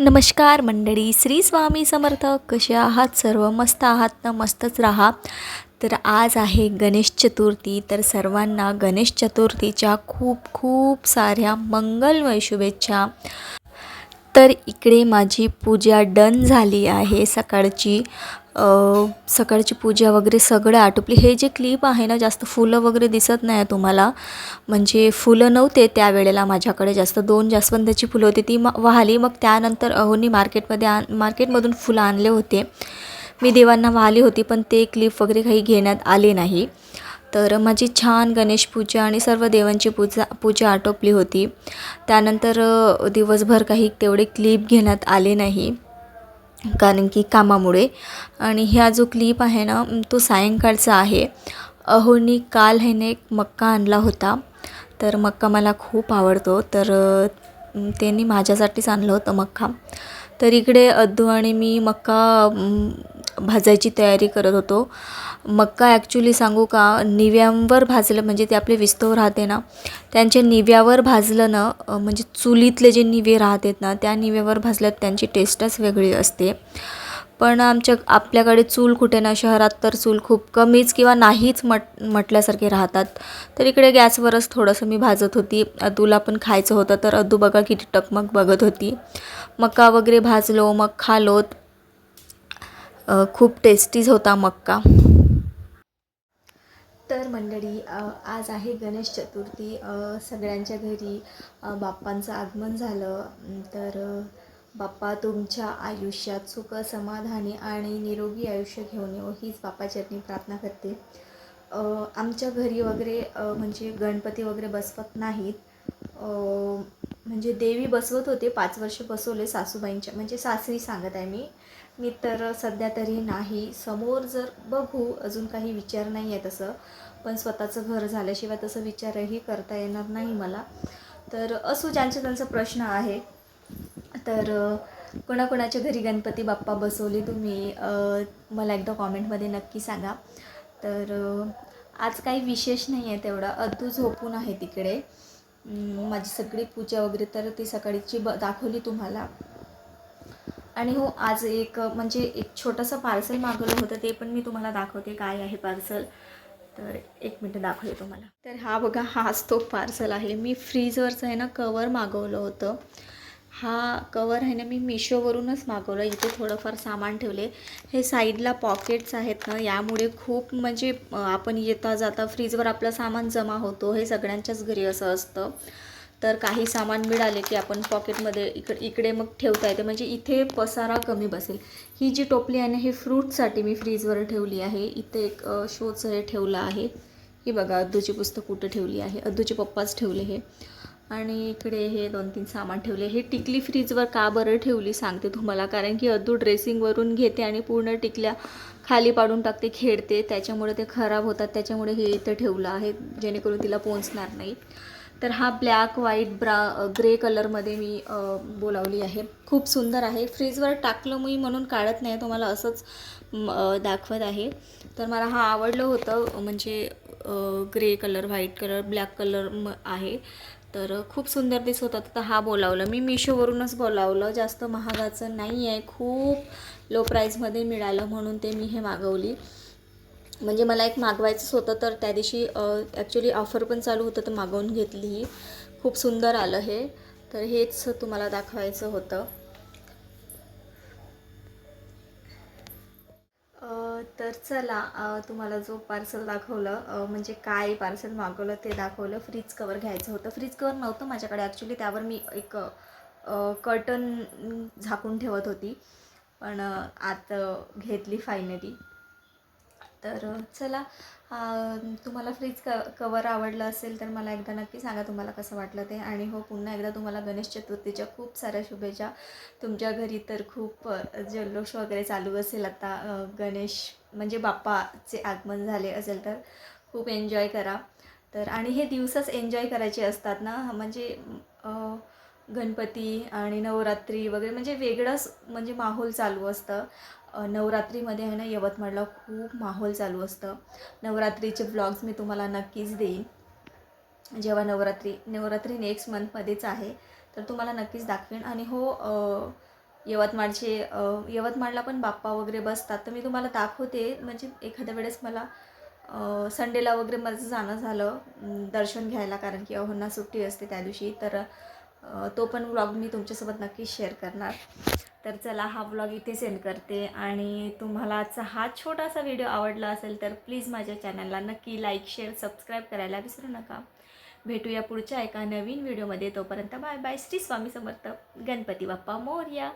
नमस्कार मंडळी श्री स्वामी समर्थ. कसे आहात सर्व? मस्त आहात ना? मस्तच राहा. तर आज आहे गणेश चतुर्थी. तर सर्वांना गणेश चतुर्थीच्या खूप खूप साऱ्या मंगलमय शुभेच्छा. तर इकडे माझी पूजा डन झाली आहे. सकाळची सकाळची पूजा वगैरे सगळं आटोपली. हे जे क्लिप आहे ना जास्त फुलं वगैरे दिसत नाही आहे तुम्हाला. म्हणजे फुलं नव्हते त्यावेळेला माझ्याकडे. जास्त दोन जास्वंदाची फुलं होती ती म वाहली. मग त्यानंतर अहोनी मार्केटमध्ये आण मार्केटमधून फुलं आणले होते. मी देवांना वाहली होती पण ते क्लिप वगैरे काही घेण्यात आले नाही. तर माझी छान गणेश पूजा आणि सर्व देवांची पूजा पूजा आटोपली होती. त्यानंतर दिवसभर काही तेवढे क्लिप घेण्यात आले नाही कारण की कामामुळे. आणि ह्या जो क्लिप आहे ना तो सायंकाळचा आहे. अहोनी काल ह्याने एक मक्का आणला होता. तर मक्का मला खूप आवडतो. तर त्यांनी माझ्यासाठीच आणलं होतं मक्का. तर इकडे अद्दू आणि मी मक्का भाजायची तयारी करत होतो. मक्का ॲक्च्युली सांगू का निव्यांवर भाजलं म्हणजे ते आपले विस्तव राहते ना त्यांच्या निव्यावर भाजलं ना म्हणजे चुलीतले जे निवे राहतात ना त्या निव्यावर भाजल्यात त्यांची टेस्टच वेगळी असते. पण आमच्या आपल्याकडे चूल कुठे ना शहरात तर चूल खूप कमीच किंवा नाहीच मट म्हटल्यासारखे राहतात. तर इकडे गॅसवरच थोडंसं मी भाजत होती. अदूला पण खायचं होतं तर अदू बघा किती टकमक बघत होती. मका वगैरे भाजलो मग खालोत. खूप टेस्टीज होता मक्का. तर मंडळी आज आहे गणेश चतुर्थी. सगळ्यांच्या घरी बाप्पांचं आगमन झालं. तर बाप्पा तुमच्या आयुष्यात सुख समाधानी आणि निरोगी आयुष्य घेऊन येऊ हीच बाप्पाचरणी प्रार्थना करते. आमच्या घरी वगैरे म्हणजे गणपती वगैरे बसवत नाहीत. म्हणजे देवी बसवत होते पाच वर्ष बसवले सासूबाईंच्या म्हणजे सासरी सांगत आहे मी. मी तर सध्या तरी नाही. समोर जर बघू अजून काही विचार नाही आहे तसं पण स्वतःचं घर झाल्याशिवाय तसं विचारही करता येणार नाही मला. तर असू ज्यांचा त्यांचा प्रश्न आहे. तर कोणाकोणाच्या घरी गणपती बाप्पा बसवले तुम्ही मला एकदा कॉमेंटमध्ये नक्की सांगा. तर आज काही विशेष नाही आहे तेवढा. अद्दू झोपून आहे तिकडे. माझी सगळी पूजा वगैरे तर ती सकाळीची ब दाखवली तुम्हाला. आणि हो आज एक म्हणजे एक छोटंसं पार्सल मागवलं होतं ते पण मी तुम्हाला दाखवते काय आहे पार्सल तर एक मिनटं दाखवते तुम्हाला. तर हा बघा हाच तो पार्सल आहे. मी फ्रीजवरचं आहे ना कवर मागवलं होतं. हा कवर आहे ना मी मिशोवरूनच मागवलं. इथे थोडंफार सामान ठेवले. हे साईडला पॉकेट्स आहेत ना यामुळे खूप म्हणजे आपण येता जाता फ्रीजवर आपलं सामान जमा होतो. हे सगळ्यांच्याच घरी असं असतं. तर काही सामान मिळाले की आपण पॉकेटमध्ये इकड इकडे मग ठेवता येते. म्हणजे इथे पसारा कमी बसेल. ही जी टोपली आहे ना हे फ्रूटसाठी मी फ्रीजवर ठेवली आहे. इथे एक शोचं हे ठेवलं आहे. ही बघा अद्दूची पुस्तक कुठं ठेवली आहे? अद्दूचे पप्पाच ठेवले हे. आणि इकडे हे दोन तीन सामान ठेवले. हे टिकली फ्रीजवर का बरं ठेवली सांगते तुम्हाला. कारण की अद्दू ड्रेसिंगवरून घेते आणि पूर्ण टिकल्या खाली पाडून टाकते खेळते. त्याच्यामुळे ते खराब होतात. त्याच्यामुळे हे इथं ठेवलं आहे. जेणेकरून तिला पोचणार नाही. तर हा ब्लॅक व्हाईट ब्रा ग्रे कलरमध्ये मी बोलावली आहे. खूप सुंदर आहे. फ्रीजवर टाकलं मी म्हणून काढत नाही तुम्हाला असंच दाखवत आहे. तर मला हा आवडलं होतं म्हणजे grey colour white colour black colour म आहे. तर खूप सुंदर दिसत होता. तर हा बोलावलं. मी मिशोवरूनच बोलावलं. जास्त महागाचं नाही आहे खूप लो प्राईजमध्ये मिळालं म्हणून ते मी हे मागवली. म्हणजे मला एक मागवायचंच होतं तर त्या दिवशी ॲक्च्युली ऑफर पण चालू होतं तर मागवून घेतली ही खूप सुंदर आलं हे. तर हेच तुम्हाला दाखवायचं होतं. तर चला तुम्हाला जो पार्सल दाखवलं म्हणजे काय पार्सल मागवलं ते दाखवलं. फ्रीज कवर घ्यायचं होतं. फ्रीज कवर नव्हतं माझ्याकडे ॲक्च्युली त्यावर मी एक कर्टन झाकून ठेवत होती. पण आत घेतली फायनली तर चला तुम्हाला फ्रीज क कवर आवडलं असेल तर मला एकदा नक्की सांगा तुम्हाला कसं वाटलं ते. आणि हो पुन्हा एकदा तुम्हाला गणेश चतुर्थीच्या खूप साऱ्या शुभेच्छा. तुमच्या घरी तर खूप जल्लोष वगैरे चालू असेल आता. गणेश म्हणजे बाप्पाचे आगमन झाले असेल तर खूप एन्जॉय करा. तर आणि हे दिवसच एन्जॉय करायचे असतात ना. म्हणजे गणपती आणि नवरात्री वगैरे म्हणजे वेगळंच म्हणजे माहोल चालू असतं. नवरात्रीमध्ये आहे ना यवतमाळला खूप माहोल चालू असतं. नवरात्रीचे ब्लॉग्स मी तुम्हाला नक्कीच देईन. जेव्हा नवरात्री नवरात्री नेक्स्ट मंथमध्येच आहे तर तुम्हाला नक्कीच दाखवेन. आणि हो यवतमाळचे यवतमाळला पण बाप्पा वगैरे बसतात तर मी तुम्हाला दाखवते. म्हणजे एखाद्या वेळेस मला संडेला वगैरे माझं जाणं झालं दर्शन घ्यायला कारण की अहोंना सुट्टी असते त्या दिवशी तर तो पण व्लॉग मी तुमच्यासोबत नक्कीच शेअर करणार. तर चला हा ब्लॉग इथे सेंड करते. आणि तुम्हाला आजचा हा छोटासा व्हिडिओ आवडला असेल तर प्लीज माझ्या चॅनलला नक्की लाईक शेअर सबस्क्राईब करायला विसरू नका. भेटूया पुढच्या एका नवीन व्हिडिओमध्ये तोपर्यंत बाय बाय श्री स्वामी समर्थ. गणपती बाप्पा मोर्या.